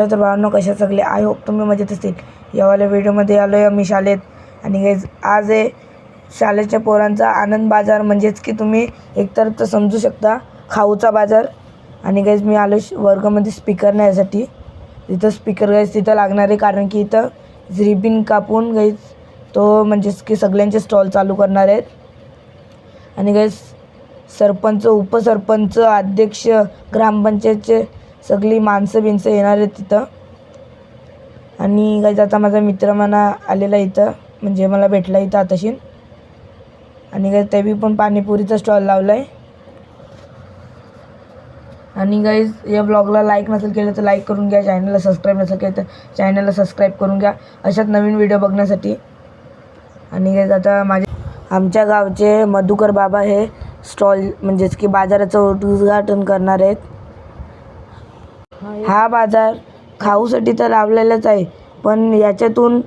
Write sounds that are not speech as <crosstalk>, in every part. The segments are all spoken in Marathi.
हॅलो तर भावांनो कशा सगळे आय होप तुम्ही मजेत असतील यावाल्या व्हिडिओमध्ये आलो आहे मी शाळेत आणि गाईज आज आहे शाळेच्या पोरांचा आनंद बाजार. म्हणजेच की तुम्ही एकतर तर समजू शकता खाऊचा बाजार. आणि गाईज मी आलो श- वर्गामध्ये स्पीकर न्यायसाठी तिथं स्पीकर गाईज तिथं लागणार. आहे कारण की इथं रिबिन कापून गाईज तो म्हणजेच की सगळ्यांचे स्टॉल चालू करणार आहेत. आणि गाईज सरपंच उपसरपंच अध्यक्ष ग्रामपंचायतचे सगळी माणसं बिनसं येणार आहेत तिथं. आणि गाईज आता माझा मित्र म्हणा आलेला इथं. म्हणजे मला भेटला इथं आताशी. आणि काही ते बी पण पाणीपुरीचा स्टॉल लावला आहे आणि गाईज या ब्लॉगला लाईक नसेल केलं तर लाईक करून घ्या. चॅनलला सबस्क्राईब नसेल केलं तर चॅनलला सबस्क्राईब करून घ्या. अशाच नवीन व्हिडिओ बघण्यासाठी. आणि गाईज आता माझे आमच्या गावचे मधुकर बाबा हे स्टॉल म्हणजेच की बाजाराचं उद्घाटन करणार आहेत. हा बाजार खाऊसाठी तर लावलेलाच आहे. पण याच्यातून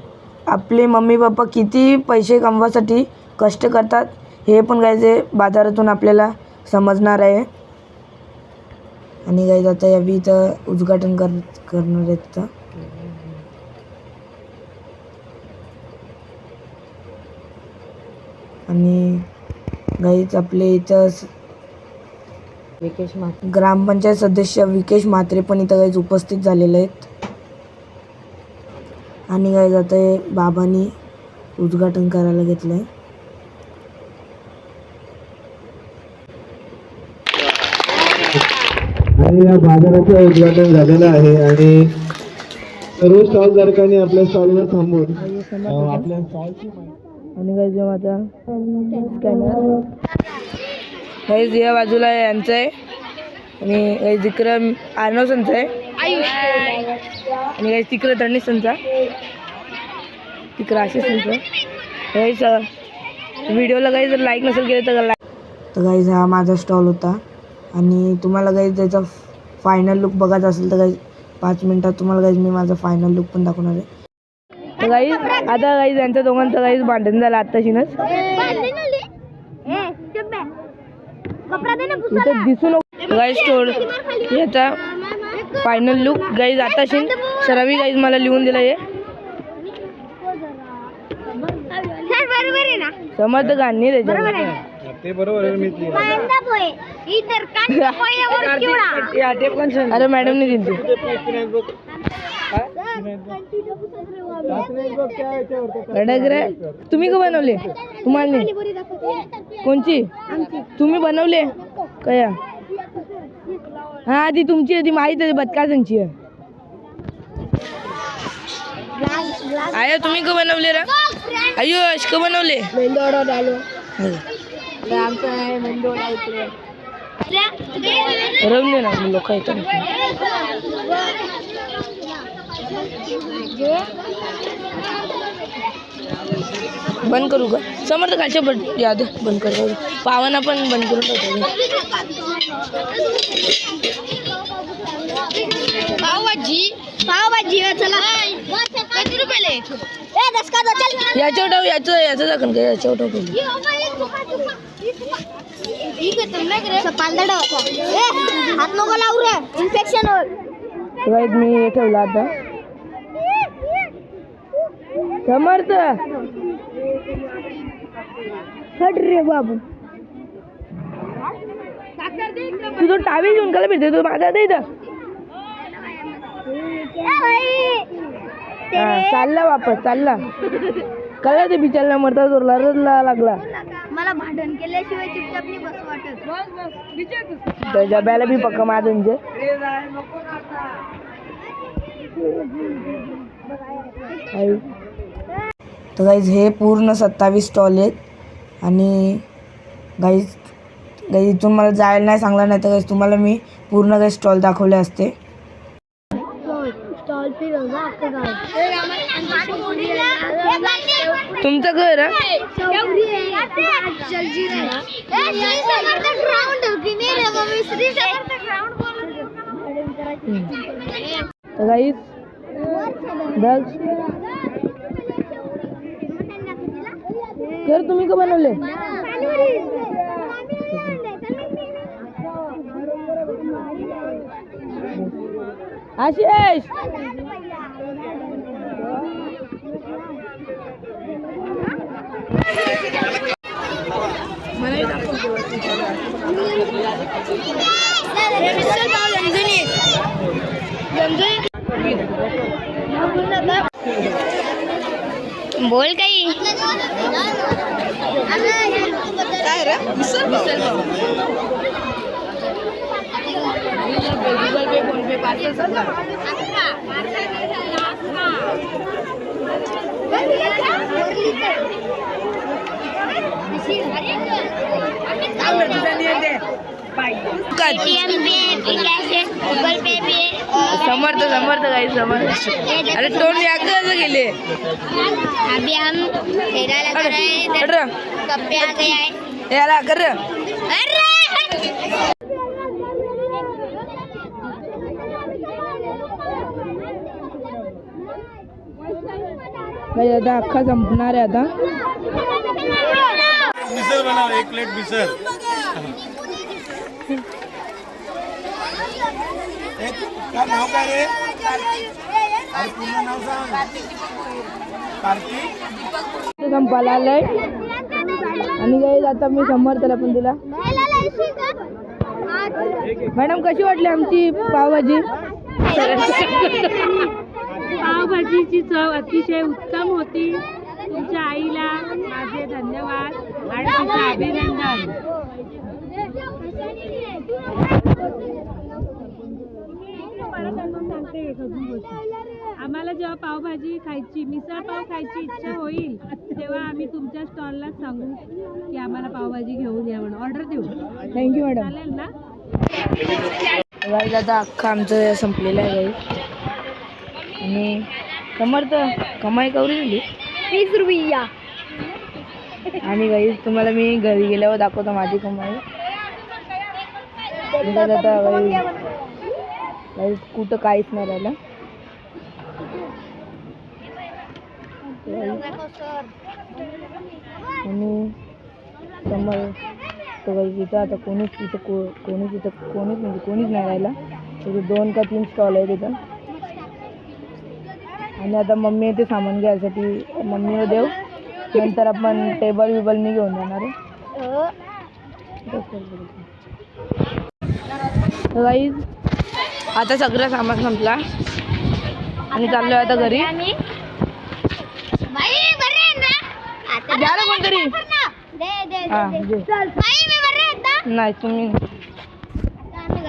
आपले मम्मी पप्पा किती पैसे कमवासाठी कष्ट करतात हे पण गायचे बाजारातून आपल्याला समजणार आहे. आणि गाईज आता या बी इथं उद्घाटन कर करणार आहेत तर आणि गाईच आपले इथं विकेश मात्र ग्रामपंचायत सदस्य विकेश म्हात्रे पण इथं गाईज उपस्थित झालेले आहेत. आणि गाईज आता हे बाबांनी उद्घाटन करायला घेतलं आहे आणि या बाजाराचं उद्घाटन झालेलं आहे आणि सर्व स्टॉल धारकांनी आपल्या स्टॉलवर थांबून अं, आपल्या स्टॉलची आणि गाईज माझा स्कॅनर गाईज या बाजूला यांचं आहे. आणि गाईज इकडं आर्नवसनचं आहे. आणि गाईज तिकडं तरणीसनचा तिकडं आशिषनचं गाईज व्हिडिओला काही जर लाईक नसेल केलं तर लाईक तर गाईज हा माझा स्टॉल होता. आणि तुम्हाला गाईज त्याचा फायनल लुक बघायचा असेल तर गाईज पाच मिनटात तुम्हाला गाईज मी माझा फायनल लुक पण दाखवणार आहे. तर गाईज आता गाईज यांच्या दोघांचं गाईज भांडण झालं आत्ताशीनच. इथं दिसू नको. गाईज स्टोर याचा फायनल लुक गाईज आताशी सरावी गाईज मला लिहून दिलं हे. बरोबर आहे ना? समर्थ गाणी ते बरोबर आहे मी कांदा पोहे इतर कांदा <laughs> पोह्यावर चिवडा. अरे मॅडमने दिली ती कडक रे तुम्ही का बनवले? तुम्हाला कोणची? तुम्ही बनवले? कया? हा ती तुमची ती माहीत आहे बदकाजांची आहे. आयो तुम्ही का बनवले रे? अश का बनवले? मेंदोडा दे ना लोक येतात. बंद करू का? समर्थ खालच्या बट याद बंद कर. पावांना पण बंद करून पावभाजी. पावभाजी चला. किती चल. याच्यावर टाव याचं याचं दाखवून याच्यावर टाव पहिले. हात नको लावू रे. इन्फेक्शन होईल. वाईट मी हे ठेवलं आता. समर्थ. हट रे बाबू. तुझं टावेल घेऊन काला भेटते तू माझा दे हा, चालला वापस चालला. कळलं ते बिचारला मरता जोरला रडला लागला. मला भांडण केल्याशिवाय चुपचाप नाही बस वाटत. त्या डब्याला बी पक्का माझ्या तर गाईज हे पूर्ण सत्तावीस स्टॉल आहेत. आणि गाईज गाईज इथून मला जायला नाही सांगलं नाही तर गाईज तुम्हाला मी पूर्ण काही स्टॉल दाखवले असते. तुमचं घर? तर गाईज घर तुम्ही का बनवले? आशिष! बोल काही. Google Pay PhonePe parcel सगळं पेटीएम पे कैसे गूगल पे पे समर्थ समर्थ काही समर्थ. अरे टोन या कसं गेले. अभी हम ठेला लगा रहे हैं इधर अरे. कप्पे आ गया है? याला कर आता अख्खा संपणार आहे आता. मिसळ बनाव एक प्लेट मिसळ नाव काय रे? पूर्ण नाव सांग. कार्तिक? आणि काही आता मी समर्थला पण दिला. मॅडम कशी वाटली आमची पावभाजी? पावभाजीची चव अतिशय उत्तम होती. तुमच्या आईला माझे धन्यवाद आणि तिचं अभिनंदन. सांगते आम्हाला जेव्हा पावभाजी खायची मिसळ पाव खायची इच्छा होईल तेव्हा आम्ही तुमच्या स्टॉललाच सांगू की आम्हाला पावभाजी घेऊन या म्हणून. ऑर्डर देऊ. थँक्यू मॅडम चालेल ना? आता अख्खा आमचं संपलेलं आहे आणि समर्थ कमाई कवरी दिली वीस रुपया. आणि गाईज तुम्हाला मी घरी गेल्यावर दाखवतो माझी कमाई. कुठं काहीच नाही राहिलं. आणि समोर तो इथं आता कोणीच इथं को कोणीच इथं कोणीच म्हणजे कोणीच नाही राहिला. तिथे दोन का तीन स्टॉल आहे तिथं आणि आता मम्मी येते सामान घ्यायसाठी. मम्मीला देऊ. नंतर आपण टेबल विबल मी घेऊन जाणार आहे. आता सगळं सामान संपला. आणि चाललोय आता घरी. हा नाही तुम्ही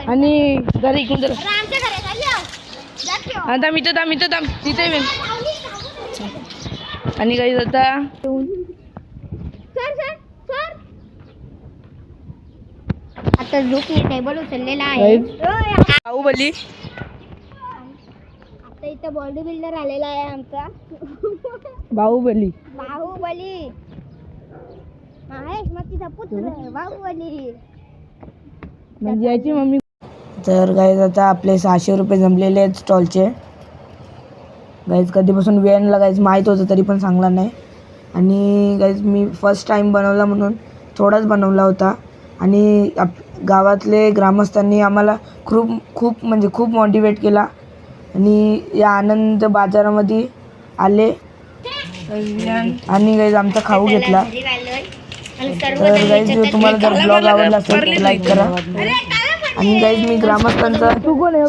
आणि घरी इकडून हो. मी तर थांब इथं थांब. तिथे येईन. आणि काही आता सर सर सर. आता झोपने टेबल उचललेला आहे. बाहुबली आता इथं बॉडी बिल्डर आलेला आहे आमचा. बाहुबली बाहुबली महेश मग तिचा पुत्र बाहुबली म्हणजे याची मम्मी तर गाईज आता आपले सहाशे रुपये जमलेले आहेत स्टॉलचे गाईज कधीपासून वेळ गाईज माहीत होतं तरी पण सांगला नाही. आणि गाईज मी फर्स्ट टाईम बनवला म्हणून थोडाच बनवला होता. आणि आप गावातले ग्रामस्थांनी आम्हाला खूप खूप म्हणजे खूप मोटिवेट केला. आणि या आनंद बाजारामध्ये आले. आणि गाईज आमचा खाऊ घेतला. तर गाईज तुम्हाला जर ब्लॉग आवडला असेल लाईक करा. आणि गाईज मी ग्रामस्थांचा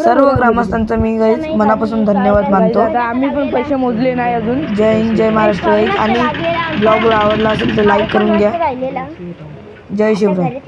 सर्व ग्रामस्थांचा मी गाईज मनापासून धन्यवाद मानतो. आम्ही पण पैसे मोजले नाही अजून. जय हिंद जय महाराष्ट्र. आणि ब्लॉग आवडला असेल तर लाईक करून घ्या. जय शिवराय.